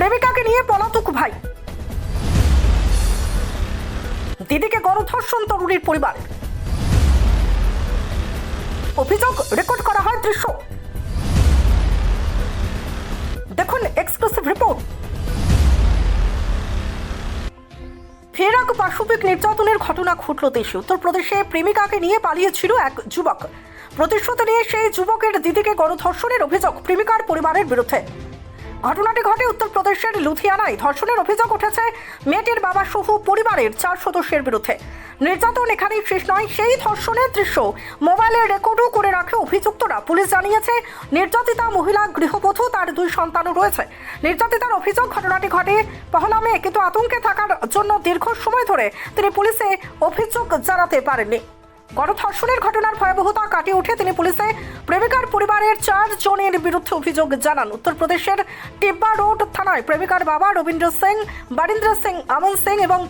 প্রেমিকাকে নিয়ে পলাতক ভাই। দিদিকে গণধর্ষণ তরুণীর পরিবার। অভিযোগ রেকর্ড করা হয় দৃশ্য। দেখুন এক্সক্লুসিভ রিপোর্ট। ফের এক পাশবিক নির্যাতনের ঘটনা ঘটল দেশে। উত্তরপ্রদেশে প্রেমিকাকে নিয়ে পালিয়েছিল এক যুবক। প্রতিশ্রুতি নিয়ে সেই যুবকের দিদিকে গণধর্ষণের অভিযোগ প্রেমিকার পরিবারের বিরুদ্ধে। ঘটনাটি ঘটে উত্তরপ্রদেশের লুধিয়ানায়। ধর্ষণের অভিযোগ উঠেছে মেয়েটির বাবা সহ পরিবারের চার সদস্যের বিরুদ্ধে। নির্যাতন এখানেই শেষ নয়, সেই ধর্ষণের দৃশ্য মোবাইলে রেকর্ডও করে রাখে অভিযুক্তরা। পুলিশ জানিয়েছে, নির্যাতিতা মহিলা গৃহবধূ, তার দুই সন্তানও রয়েছে। নির্যাতিতার অভিযোগ, ঘটনাটি ঘটে পহলামে, কিন্তু আতঙ্কে থাকার জন্য দীর্ঘ সময় ধরে তিনি পুলিশে অভিযোগ জানাতে পারেননি। গণধর্ষণের ঘটনার ভয়াবহতা কাটিয়ে উঠে তিনি পুলিশে প্রেমিকার পরিবারের চার জনের বিরুদ্ধে অভিযোগ জানান। উত্তরপ্রদেশের টিব্বা রোড থানায় প্রেমিকার বাবা রবীন্দ্র সিং বারিন্দ্র সিং আমন সিং এবং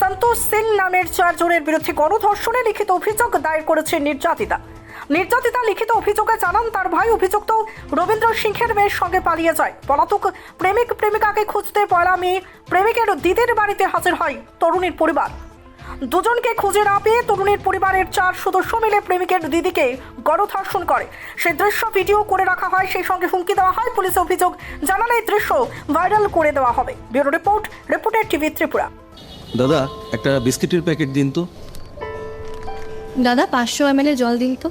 সন্তোষ সিং নামের চার জনের বিরুদ্ধে গণধর্ষণে লিখিত অভিযোগ দায়ের করেছে নির্যাতিতা। নির্যাতিতা লিখিত অভিযোগে জানান, তার ভাই অভিযুক্ত রবীন্দ্র সিংহের মেয়ের সঙ্গে পালিয়ে যায়। পলাতক প্রেমিক প্রেমিকাকে খুঁজতে পয়লা মেয়ে প্রেমিকের দিদির বাড়িতে হাজির হয় তরুণীর পরিবার। দুজনকে খুঁজে না পেয়ে তরুণীর পরিবারের চার সদস্য মিলে প্রেমিকের দিদিকে গণধর্ষণ করে। সেই দৃশ্য ভিডিও করে রাখা হয় সেই সঙ্গে হুমকি দেওয়া হয় পুলিশে অভিযোগ জানালে এই দৃশ্য ভাইরাল করে দেওয়া হবে। Bureau report reporter TV Tripura. দাদা একটা বিস্কিটের প্যাকেট দিন তো। দাদা পাঁচশো এম জল দিন তো।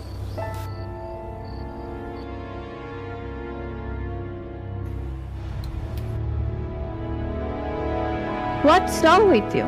হোয়াটস wrong with you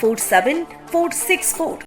four seven four six four